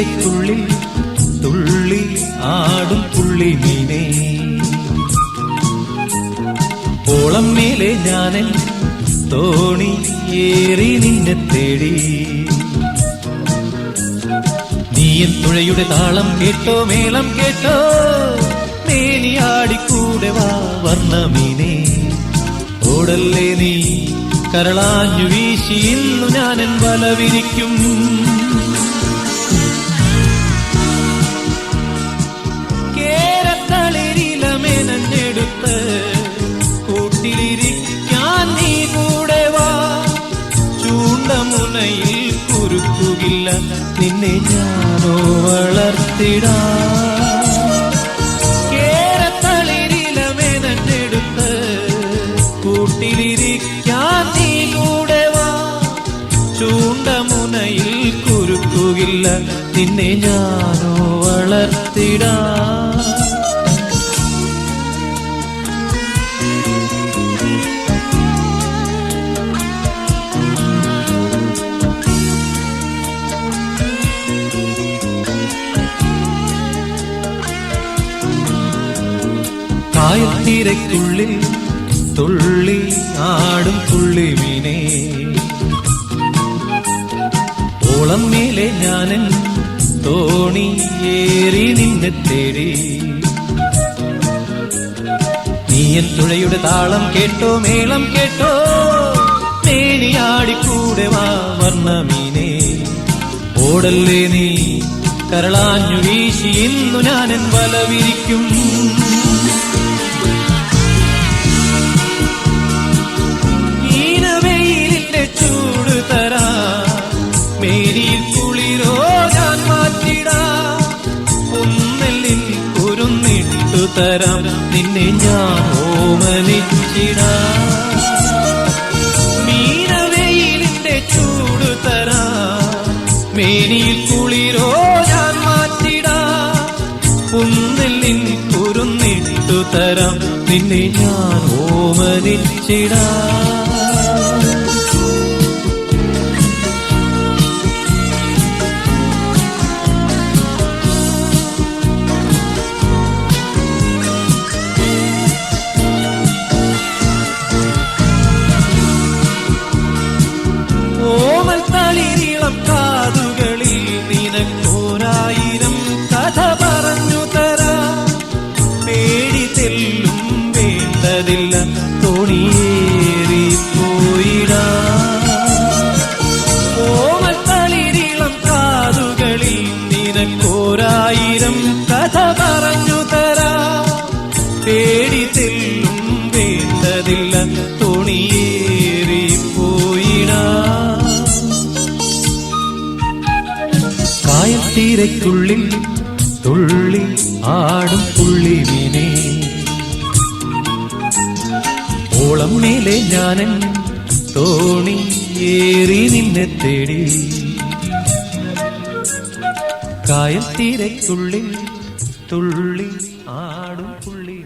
കായത്തീരയ്ക്കുള്ളിൽ തുള്ളി ആടും പുള്ളി മീനേ. ഓളം മേലെ ഞാനൻ തോണി ഏറി നിന്നെ തേടി. നീയൻ തുഴയുടെ താളം കേട്ടോ മേളം കേട്ടോ. മേനിയാടിക്കൂടെ വാ വർണ മീനേ ഓടല്ലേ നീ കരളാഞ്ഞു വീശി ഇന്നു ഞാനൻ വലവിരിക്കും. ചൂണ്ടമുനയിൽ കുരുക്കുകില്ല. നിന്നെ ഞാനോ വളർത്തിടാ. കേരത്തളിരിലമെനഞ്ഞെടുത്ത് കൂട്ടിലിരിക്കാൻ നീ കൂടെ വാ. ചൂണ്ടമുനയിൽ നിന്നെ ഞാനോ വളർത്തിടാ. കായത്തിരക്കുള്ളിൽ തുള്ളി ആടും തുള്ളി മീനേ. ഓളം മേലെ ഞാനൻ തോണി ഏറി നിന്നെ തേടി. നീയൻ തുഴയുടെ താളം കേട്ടോ മേളം കേട്ടോ. മേനിയാടിക്കൂടെ വാ വർണമീനേ. ഓടല്ലേ നീ കരളാഞ്ഞു വീശി ഇന്നു ഞാനൻ വലവിരിക്കും. തരാം. നിന്നെ ഞാൻ ഓമനിച്ചിടാ. മീനവെയിലിന്റെ ചൂട് തരാ. മേനിയിൽ കുളിരോ ഞാൻ മാറ്റിടാ. കുന്നെല്ലിൻ കുരുന്നിട്ടു തരാം. നിന്നെ ഞാൻ ഓമനിച്ചിടാ. നിനക്കോരായിരം കഥ പറഞ്ഞു തരാ. തേടി തെല്ലും വേണ്ടതില്ല തുണിയേറി പോയിടാ. കായത്തീരയ്ക്കുള്ളിൽ തുള്ളി ആടും പുള്ളിവിനെ ഓളം മേലെ ഞാനൻ തോണി ഏറി നിന്നെ തേടി. കായത്തീരയ്ക്കുള്ളിൽ തുള്ളി ആടും പുള്ളി.